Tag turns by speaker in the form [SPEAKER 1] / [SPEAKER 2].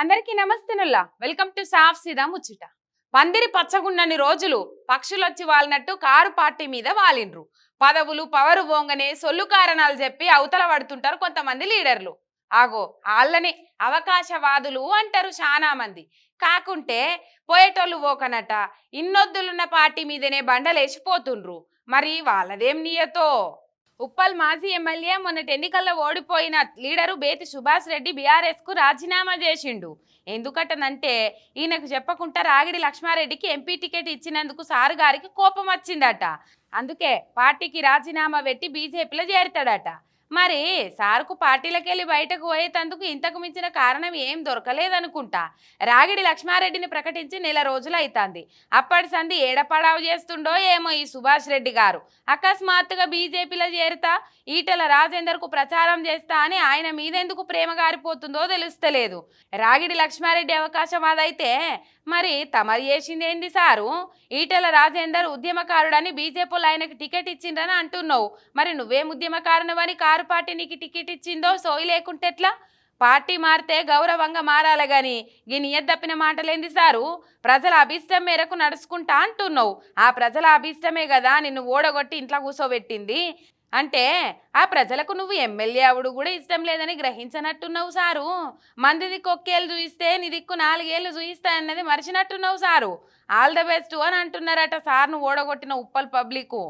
[SPEAKER 1] అందరికీ నమస్తేనుల్లా. Welcome to సాఫ్ సీదా ముచ్చట. పందిరి పచ్చగున్నని రోజులు పక్షులొచ్చి వాలినట్టు కారు పార్టీ మీద వాలిండ్రు. పదవులు పవరు పోంగనే సొల్లు కారణాలు చెప్పి అవతల పడుతుంటారు కొంతమంది లీడర్లు. ఆగో వాళ్ళని అవకాశవాదులు అంటారు చాలా మంది కాకుంటే పోయేటోళ్ళు పోకనట ఇన్నొద్దులున్న పార్టీ మీదనే బండలేసిపోతుండ్రు మరి వాళ్ళదేం నియతో? ఉప్పల్ మాజీ ఎమ్మెల్యే మొన్నటి ఎన్నికల్లో ఓడిపోయిన లీడరు బేతి సుభాష్ రెడ్డి బీఆర్ఎస్కు రాజీనామా చేసిండు. ఎందుకటనంటే ఈయనకు చెప్పకుండా రాగిడి లక్ష్మారెడ్డికి ఎంపీ టికెట్ ఇచ్చినందుకు సారు గారికి కోపం వచ్చిందట అందుకే పార్టీకి రాజీనామా పెట్టి బీజేపీలో చేరుతాడట. మరి సార్కు పార్టీలకెళ్ళి బయటకు పోయేటందుకు ఇంతకు మించిన కారణం ఏం దొరకలేదనుకుంటా. రాగిడి లక్ష్మారెడ్డిని ప్రకటించి నెల రోజులైతాంది. అప్పటి సంధి ఏడపడావు చేస్తుండో ఏమో ఈ సుభాష్ రెడ్డి గారు. అకస్మాత్తుగా బీజేపీలో చేరుతా ఈటల రాజేందర్కు ప్రచారం చేస్తా అని ఆయన మీదెందుకు ప్రేమ గారిపోతుందో తెలుస్తలేదు. రాగిడి లక్ష్మారెడ్డి అవకాశం అదైతే మరి తమరు చేసిందేంది సారు? ఈటల రాజేందర్ ఉద్యమకారుడని బీజేపీలో ఆయనకు టికెట్ ఇచ్చిండ్రని అంటున్నావు. మరి నువ్వేం ఉద్యమకారునివని కారు పార్టీ నీకు టికెట్ ఇచ్చిందో సోయి లేకుంటే ఎట్లా? పార్టీ మారితే గౌరవంగా మారాలి కానీ ఈ నియద్దప్పిన మాటలేంది సారు? ప్రజల అభిష్టం మేరకు నడుచుకుంటా అంటున్నావు. ఆ ప్రజల అభిష్టమే కదా నిన్ను ఓడగొట్టి ఇంట్లో కూర్చోబెట్టింది అంటే ఆ ప్రజలకు నువ్వు ఎమ్మెల్యే అవుడు కూడా ఇష్టం లేదని గ్రహించనట్టున్నావు సారు. మందిది కొక్కేళ్ళు చూయిస్తే నీ దిక్కు నాలుగేళ్ళు చూయిస్తా అన్నది మరిచినట్టున్నావు సారు. ఆల్ ద బెస్ట్ అని అంటున్నారట సార్ను ఓడగొట్టిన ఉప్పల్ పబ్లిక్